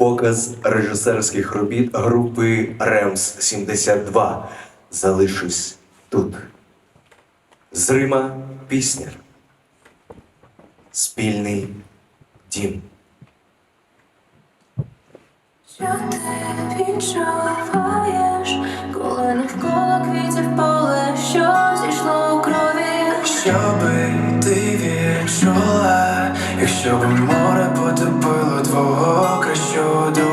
Показ режисерських робіт групи Ремс 72. Залишусь тут. З Рима пісня. Спільний дім. Що ти відчуваєш, коли навколо квітів поле, що зійшло у крові? Якщо би ти відчула, якщо б море потопило твого. your door.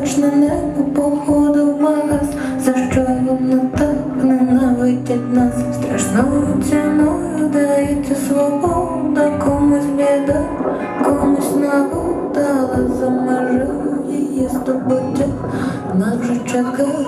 Хоч на небо походу в магаз, за що вона так ненавидять нас, страшною ціною дається свобода, комусь біда, комусь нагода, але за межею її здобуття, нас вже чекає.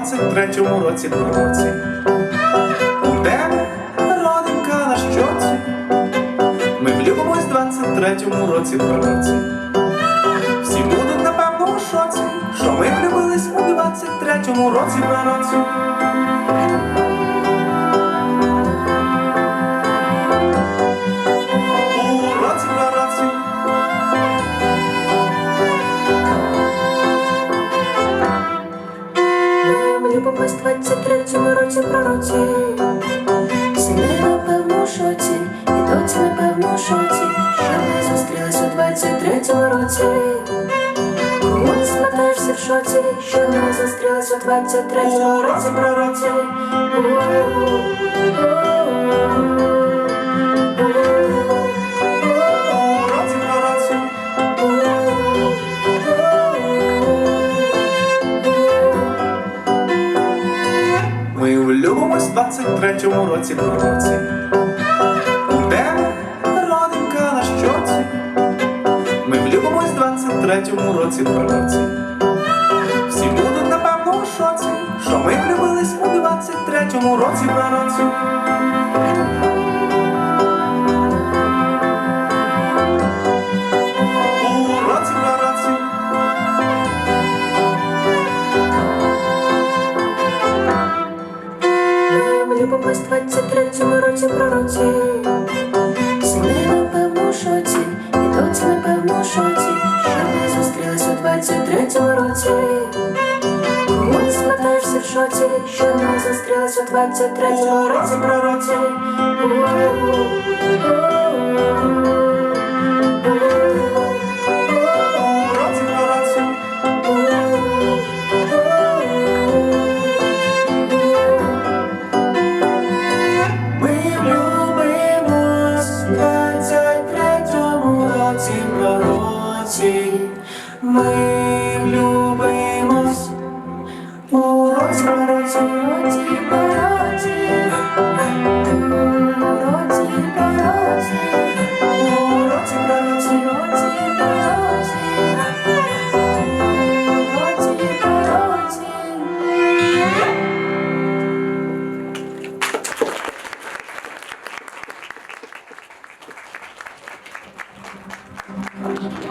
23-му році проці. У тебе родинка на щоці. Ми влюбимось в 23-му році проці. Всі будуть напевно у шоці, що ми влюбились у 23-му році пророці. Спитаєшся в шоці, що ми зустрілись у 23-му році пророці. Році. Ми влюбимось в 23-му році пророці. У тебе родинка на щоці. Ми влюбимось в 23-му році пророці. Всі тому році працю. Попасть в третьому році пророці, Сини напевно шоці, і доць напевно шоці, що ми зустрілись у двадцять третьому році, Коли в шоці, 23 році пророці. Thank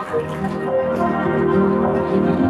you.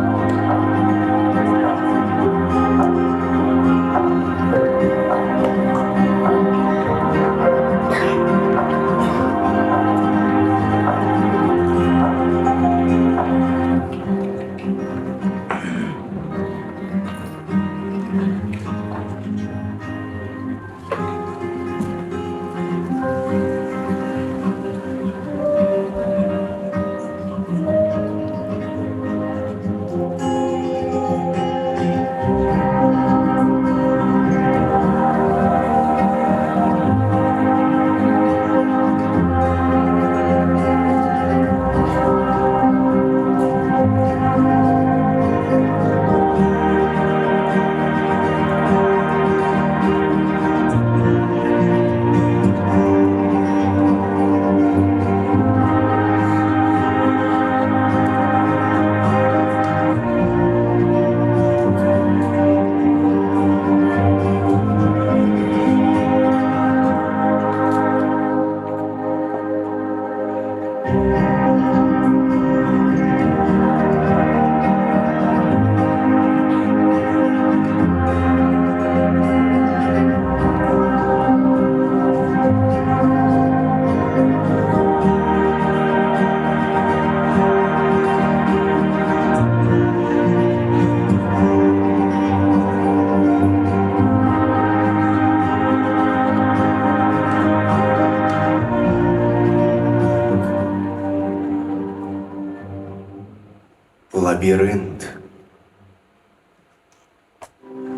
лабіринт.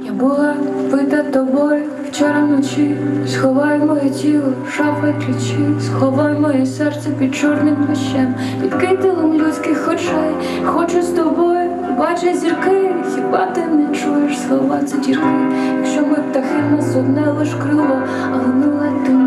Я була пита тобою вчора вночі, сховай моє тіло, шафа ключі, сховай моє серце під чорним плащем, під кителем людських очей, хочу з тобою, бачи зірки, хіба ти не чуєш слова дірки, якщо ми птахи нас одне лиш крило, але не ти.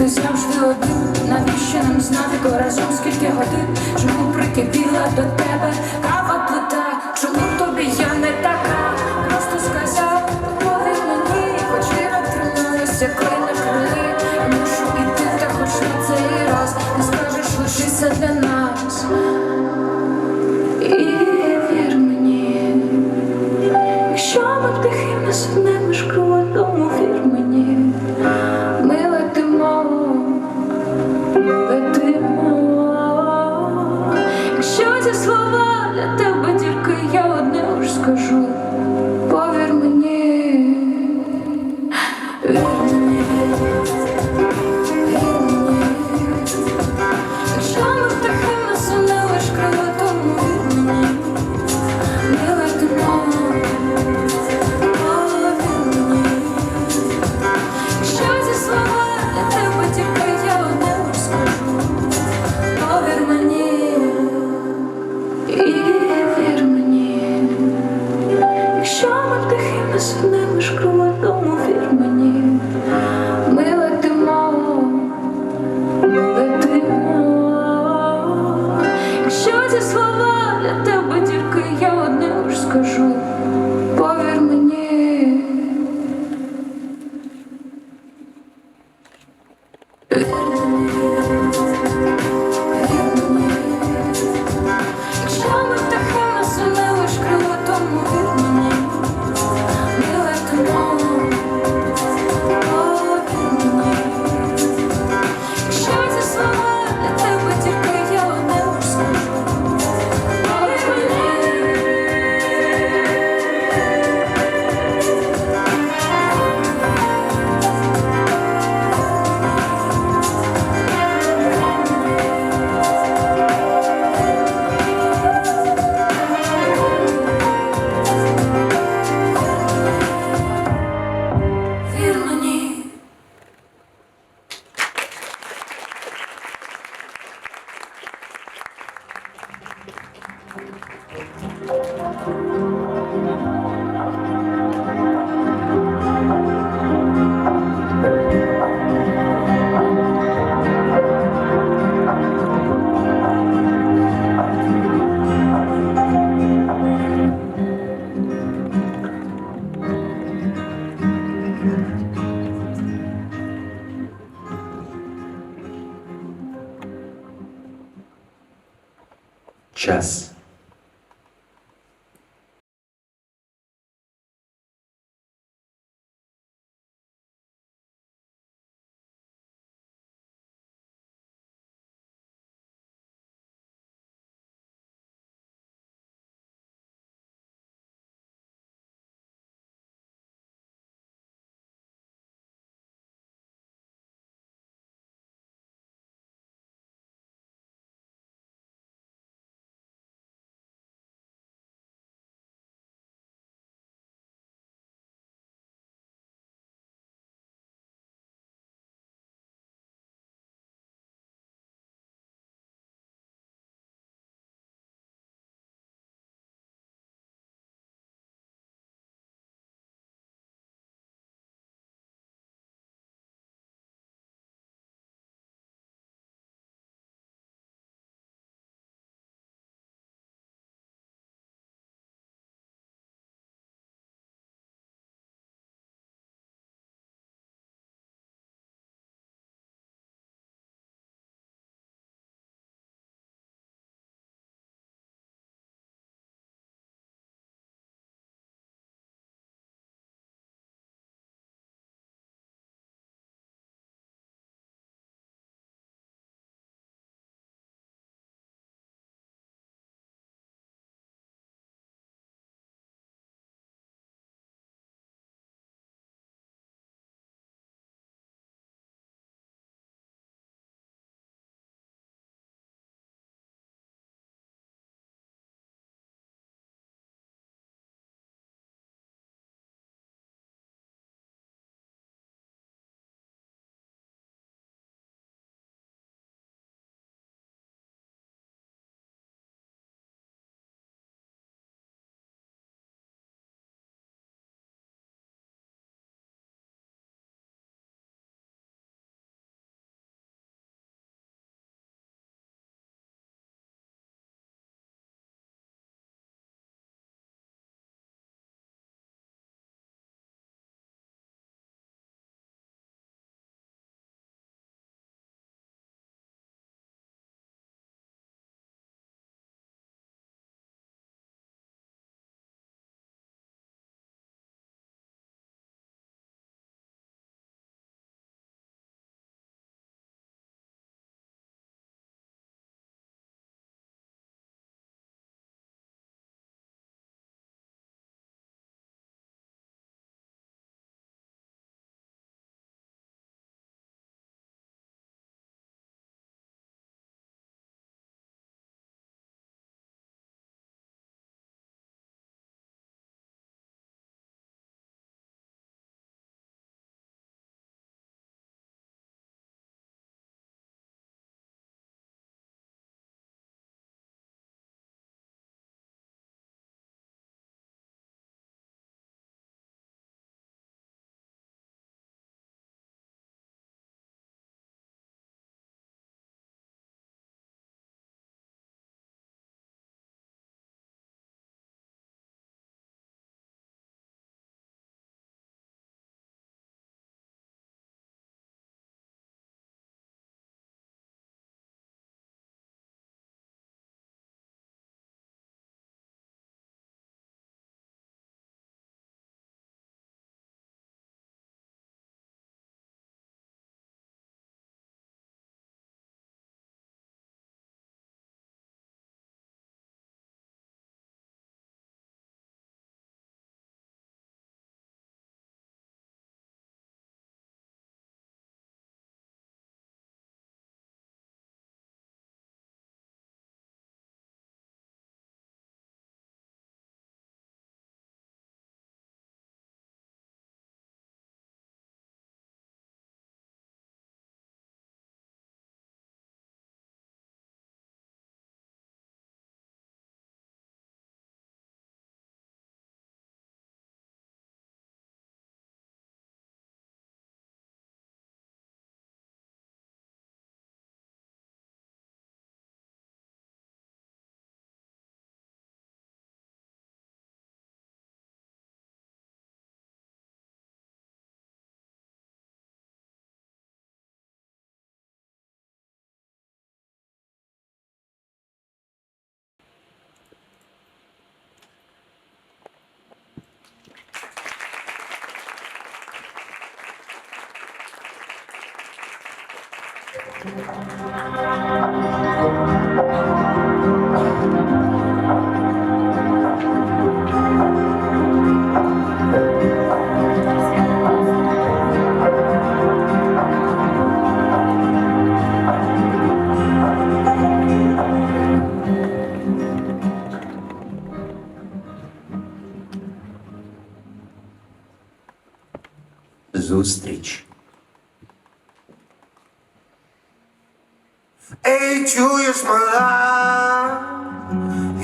ти завжди один, навіщо нам знати разом скільки годин? Чому прикипіла до тебе, кава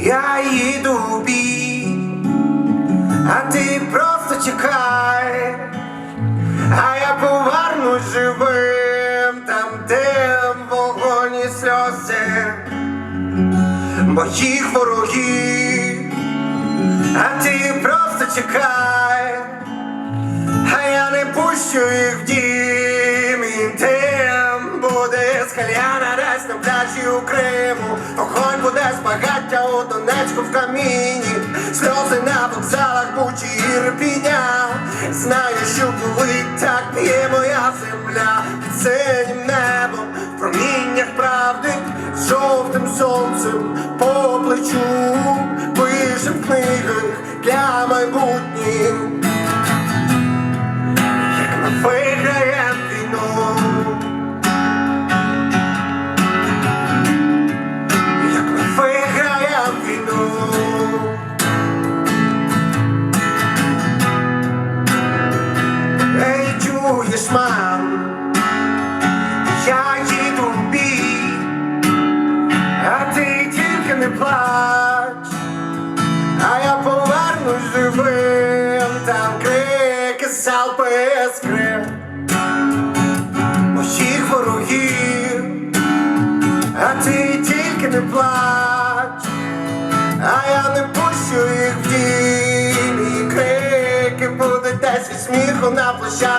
я їду в бій, а ти просто чекай, а я повернусь живим, там, де вогонь і сльози. Моїх ворогів, а ти просто чекай, а я не пущу їх в дім і буде скаляна десь на пляжі у Криму. Огонь буде з багаття у Донецьку в каміні. Сльози на вокзалах Бучі і Знаю, що болить, так є моя земля. Під синім небом, в проміннях правди З жовтим сонцем по плечу. Пише в книгах для майбутніх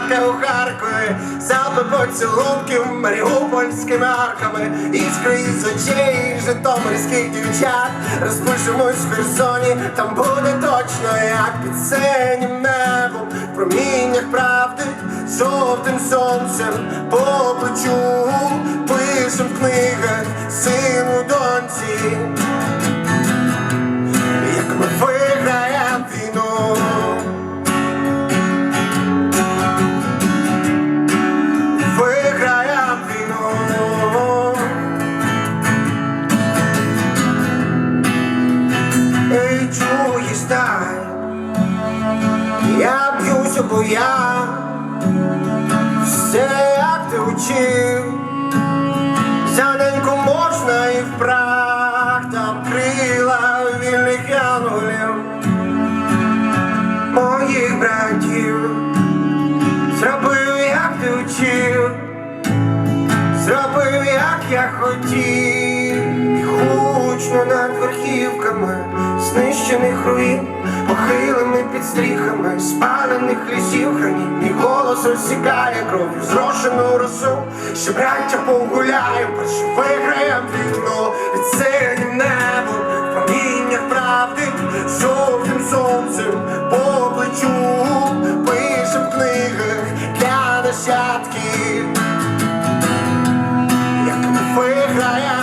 площадках у Харкові Залпи поцілунків маріупольськими арками. Іскри із очей житомирських дівчат. Розпишемось в Херсоні, там буде точно як під синім небом. В проміннях правди, жовтим сонцем по плечу. Пишем в книгах сину доньці я. Все, як ти учив. Зяненьку можна і в прах, там крила вільних янголів, моїх братів, зробив, як ти учив, зробив, як я хотів, і гучно над верхівками знищених руїн, похилими під стріхами, спалених лісів хранів, мій голос розсікає кров'ю зрошену росу, ще браття погуляєм, перше виграєм вікно під синім небом, в проміннях правди, жовтим сонцем по плечу, пишем в книгах для нащадків, як ми виграєм